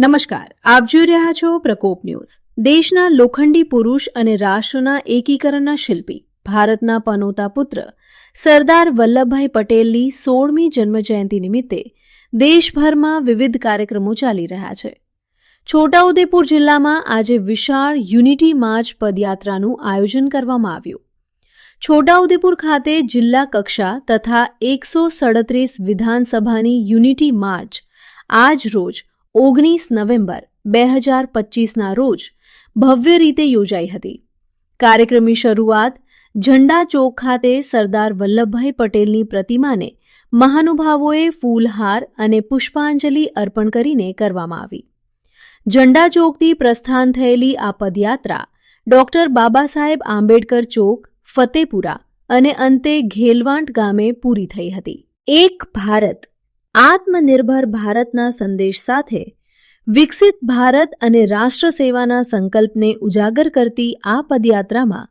નમસ્કાર, આપ જોઈ રહ્યા છો પ્રકોપ ન્યૂઝ. દેશના લોખંડી પુરુષ અને રાષ્ટ્રના એકીકરણના શિલ્પી, ભારતના પનોતા પુત્ર, સરદાર વલ્લભભાઈ પટેલની સોળમી જન્મજયંતિ નિમિત્તે દેશભરમાં વિવિધ કાર્યક્રમો ચાલી રહ્યા છે. છોટાઉદેપુર જિલ્લામાં આજે વિશાળ યુનિટી માર્ચ પદયાત્રાનું આયોજન કરવામાં આવ્યું. છોટાઉદેપુર ખાતે જિલ્લા કક્ષા તથા એકસો સડત્રીસ વિધાનસભાની યુનિટી માર્ચ આજ રોજ ઓગણીસ નવેમ્બર બે હજાર પચીસના રોજ ભવ્ય રીતે યોજાઈ હતી. કાર્યક્રમની શરૂઆત ઝંડા ચોક ખાતે સરદાર વલ્લભભાઈ પટેલની પ્રતિમાને મહાનુભાવોએ ફૂલહાર અને પુષ્પાંજલિ અર્પણ કરીને કરવામાં આવી. ઝંડા ચોકથી પ્રસ્થાન થયેલી આ પદયાત્રા ડોક્ટર બાબા સાહેબ આંબેડકર ચોક, ફતેપુરા અને અંતે ઘેલવાંટ ગામે પૂરી થઈ હતી. એક ભારત આત્મનિર્ભર ભારતના સંદેશ સાથે વિકસિત ભારત અને રાષ્ટ્ર સેવાના સંકલ્પને ઉજાગર કરતી આ પદયાત્રામાં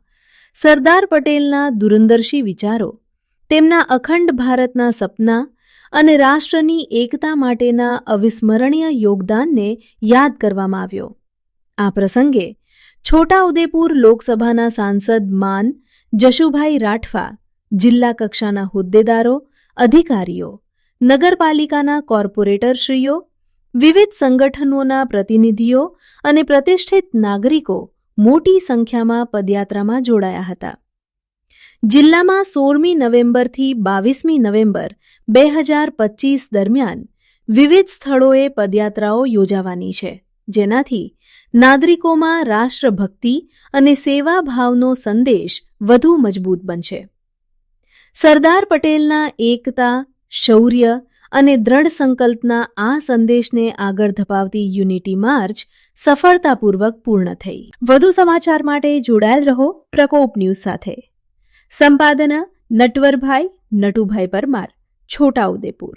સરદાર પટેલના દૂરંદર્શી વિચારો, તેમના અખંડ ભારતના સપના અને રાષ્ટ્રની એકતા માટેના અવિસ્મરણીય યોગદાનને યાદ કરવામાં આવ્યો. આ પ્રસંગે છોટાઉદેપુર લોકસભાના સાંસદ માન જશુભાઈ રાઠવા, જિલ્લા કક્ષાના હોદ્દેદારો, અધિકારીઓ નગરપાલિકાના કોર્પોરેટરશ્રીઓ, વિવિધ સંગઠનોના પ્રતિનિધિઓ અને પ્રતિષ્ઠિત નાગરિકો મોટી સંખ્યામાં પદયાત્રામાં જોડાયા હતા. જિલ્લામાં સોળમી નવેમ્બરથી બાવીસમી નવેમ્બર બે હજાર પચીસ દરમિયાન વિવિધ સ્થળોએ પદયાત્રાઓ યોજાવાની છે, જેનાથી નાગરિકોમાં રાષ્ટ્રભક્તિ અને સેવાભાવનો સંદેશ વધુ મજબૂત બનશે. સરદાર પટેલના એકતા શૌર્ય અને દ્રઢ સંકલ્પના આ સંદેશને આગળ ધપાવતી યુનિટી માર્ચ સફળતાપૂર્વક પૂર્ણ થઈ. વધુ સમાચાર માટે જોડાયેલ રહો પ્રકોપ ન્યૂઝ સાથે. સંપાદના નટવરભાઈ નટુભાઈ પરમાર છોટાઉદેપુર